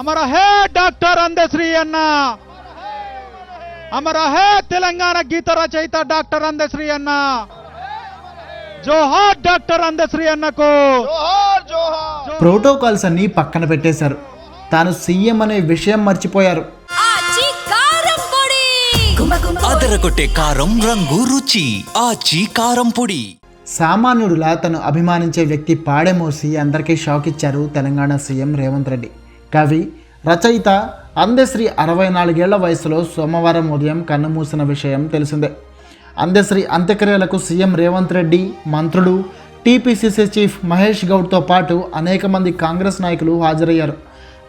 అమర hey doctor Andasri అన్న. అమర హే తెలంగాణ గీత రచయిత డాక్టర్ అందశ్రీ అన్న. జోహార్ డాక్టర్ అందశ్రీ అన్నకు. జోహార్ జోహార్. ప్రోటోకాల్స్ అన్నీ పక్కన పెట్టేశారు. తాను సీఎం అనే విషయం మర్చిపోయారు. అదరగొట్టే కారం రంగు రుచి. ఆచి కారం పొడి. సామాన్యుడులా తను అభిమానించే వ్యక్తి పాడెమోసి అందరికీ షాక్ ఇచ్చారు తెలంగాణ సీఎం రేవంత్ రెడ్డి. కవి రచయిత అందశ్రీ అరవై నాలుగేళ్ళ వయసులో సోమవారం ఉదయం కన్నుమూసిన విషయం తెలిసిందే. అందశ్రీ అంత్యక్రియలకు సీఎం రేవంత్ రెడ్డి మంత్రులు టీపీసీసీ చీఫ్ మహేష్ గౌడ్తో పాటు అనేక మంది కాంగ్రెస్ నాయకులు హాజరయ్యారు.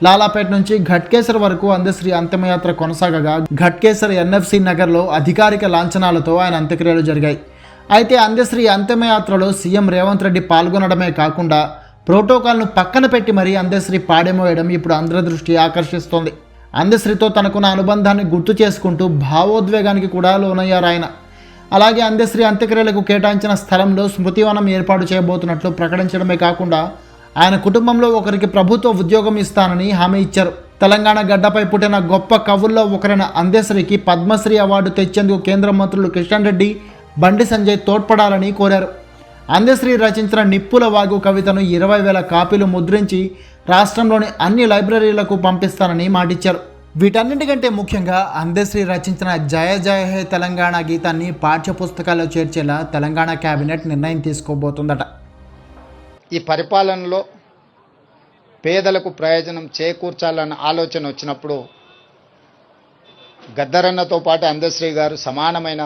లాలాపేట నుంచి ఘట్కేసర్ వరకు అందశ్రీ అంతిమయాత్ర కొనసాగగా ఘట్కేసర్ ఎన్ఎఫ్సి నగర్లో అధికారిక లాంఛనాలతో ఆయన అంత్యక్రియలు జరిగాయి. అయితే అందశ్రీ అంతిమయాత్రలో సీఎం రేవంత్ రెడ్డి పాల్గొనడమే కాకుండా ప్రోటోకాల్ను పక్కన పెట్టి మరీ అందశ్రీ పాడెమోయడం ఇప్పుడు అందరి దృష్టి ఆకర్షిస్తోంది. అందశ్రీతో తనకున్న అనుబంధాన్ని గుర్తు చేసుకుంటూ భావోద్వేగానికి కూడా లోనయ్యారు ఆయన. అలాగే అందశ్రీ అంత్యక్రియలకు కేటాయించిన స్థలంలో స్మృతివనం ఏర్పాటు చేయబోతున్నట్లు ప్రకటించడమే కాకుండా ఆయన కుటుంబంలో ఒకరికి ప్రభుత్వ ఉద్యోగం ఇస్తానని హామీ ఇచ్చారు. తెలంగాణ గడ్డపై పుట్టిన గొప్ప కవుల్లో ఒకరైన అందశ్రీకి పద్మశ్రీ అవార్డు తెచ్చేందుకు కేంద్ర మంత్రులు కిషన్ రెడ్డి బండి సంజయ్ తోడ్పడాలని కోరారు. అందశ్రీ రచించిన నిప్పుల వాగు కవితను ఇరవై వేల కాపీలు ముద్రించి రాష్ట్రంలోని అన్ని లైబ్రరీలకు పంపిస్తానని మాటిచ్చారు. వీటన్నిటికంటే ముఖ్యంగా అందశ్రీ రచించిన జయ జయ హే తెలంగాణ గీతాన్ని పాఠ్య పుస్తకాల్లో చేర్చేలా తెలంగాణ కేబినెట్ నిర్ణయం తీసుకోబోతుందట. ఈ పరిపాలనలో పేదలకు ప్రయోజనం చేకూర్చాలన్న ఆలోచన వచ్చినప్పుడు గద్దరన్నతో పాటు అందశ్రీ గారు సమానమైన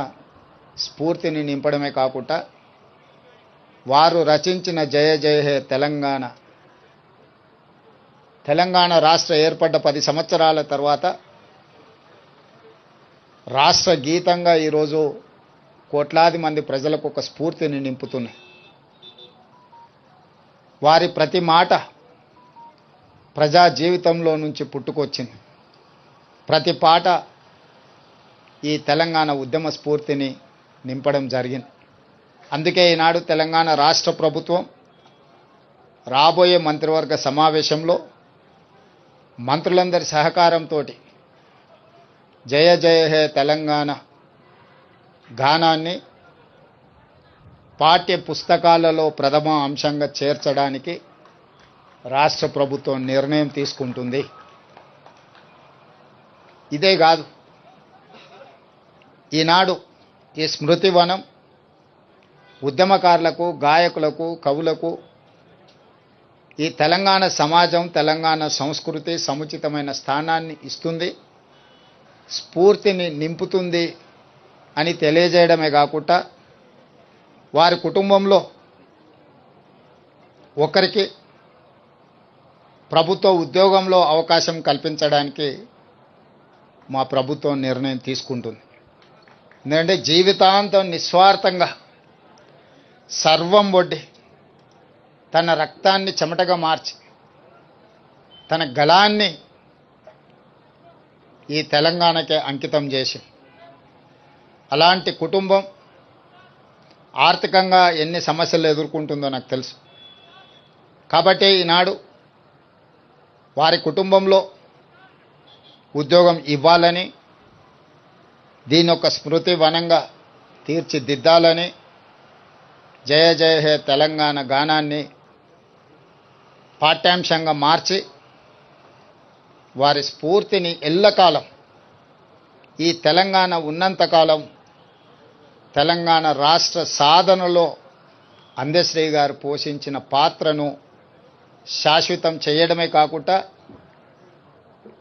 స్ఫూర్తిని నింపడమే కాకుండా వారు రచించిన జయ జయ హే తెలంగాణ. తెలంగాణ రాష్ట్ర ఏర్పడ్డ పది సంవత్సరాల తర్వాత రాష్ట్ర గీతంగా ఈరోజు కోట్లాది మంది ప్రజలకు ఒక స్ఫూర్తిని నింపుతున్నాయి. వారి ప్రతి మాట ప్రజా జీవితంలో నుంచి పుట్టుకొచ్చింది. ప్రతి పాట ఈ తెలంగాణ ఉద్యమ స్ఫూర్తిని నింపడం జరిగింది. అందుకే ఈనాడు తెలంగాణ రాష్ట్ర ప్రభుత్వం రాబోయే మంత్రివర్గ సమావేశంలో మంత్రులందరి సహకారంతో జయ జయ హే తెలంగాణ గానాన్ని పాఠ్య పుస్తకాలలో ప్రథమ అంశంగా చేర్చడానికి రాష్ట్ర ప్రభుత్వం నిర్ణయం తీసుకుంటుంది. ఇదే కాదు ఈనాడు ఈ స్మృతివనం ఉద్యమకారులకు గాయకులకు కవులకు ఈ తెలంగాణ సమాజం తెలంగాణ సంస్కృతి సముచితమైన స్థానాన్ని ఇస్తుంది స్ఫూర్తిని నింపుతుంది అని తెలియజేయడమే కాకుండా వారి కుటుంబంలో ఒకరికి ప్రభుత్వ ఉద్యోగంలో అవకాశం కల్పించడానికి మా ప్రభుత్వం నిర్ణయం తీసుకుంటుంది. ఎందుకంటే జీవితాంతం నిస్వార్థంగా సర్వం ఒడ్డి. తన రక్తాన్ని చెమటగా మార్చి తన గళాన్ని ఈ తెలంగాణకే అంకితం చేసి అలాంటి కుటుంబం ఆర్థికంగా ఎన్ని సమస్యలు ఎదుర్కొంటుందో నాకు తెలుసు. కాబట్టి ఈనాడు వారి కుటుంబంలో ఉద్యోగం ఇవ్వాలని దీని ఒక స్మృతి వనంగా తీర్చిదిద్దాలని జయ జయ హే తెలంగాణ గానాన్ని పాఠ్యాంశంగా మార్చి వారి స్ఫూర్తిని ఎల్లకాలం ఈ తెలంగాణ ఉన్నంతకాలం తెలంగాణ రాష్ట్ర సాధనలో అందశ్రీ గారు పోషించిన పాత్రను శాశ్వతం చేయడమే కాకుండా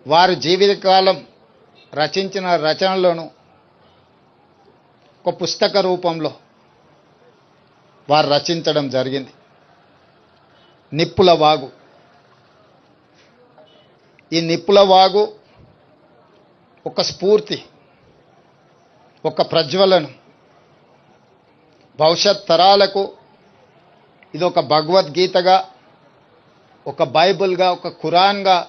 వారు జీవితకాలం రచించిన రచనలను ఒక పుస్తక రూపంలో వారు రచించడం జరిగింది. నిప్పుల వాగు. ఈ నిప్పుల వాగు ఒక స్ఫూర్తి ఒక ప్రజ్వలను. భవిష్యత్ తరాలకు ఇది ఒక భగవద్గీతగా ఒక బైబుల్గా ఒక ఖురాన్గా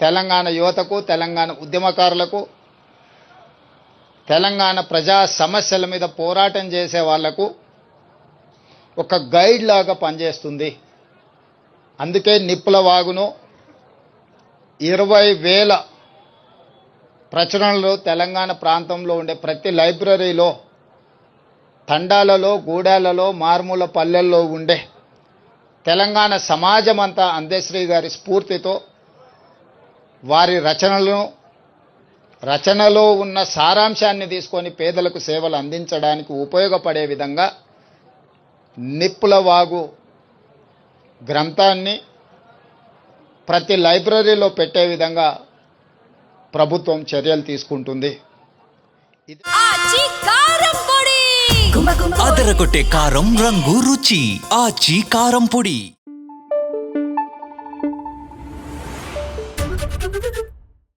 తెలంగాణ యువతకు తెలంగాణ ఉద్యమకారులకు తెలంగాణ ప్రజా సమస్యల మీద పోరాటం చేసే వాళ్ళకు ఒక గైడ్ లాగా పనిచేస్తుంది. అందుకే నిప్పుల వాగును ఇరవై వేల ప్రచురణలు తెలంగాణ ప్రాంతంలో ఉండే ప్రతి లైబ్రరీలో తండాలలో గూడాలలో మారుమూల పల్లెల్లో ఉండే తెలంగాణ సమాజం అంతా అందశ్రీ గారి స్ఫూర్తితో వారి రచనలను రచనలో ఉన్న సారాంశాన్ని తీసుకొని పేదలకు సేవలు అందించడానికి ఉపయోగపడే విధంగా నిప్పుల వాగు గ్రంథాన్ని ప్రతి లైబ్రరీలో పెట్టే విధంగా ప్రభుత్వం చర్యలు తీసుకుంటుంది. అదరగొట్టే కారం రంగు రుచి. ఆచి కారం పొడి.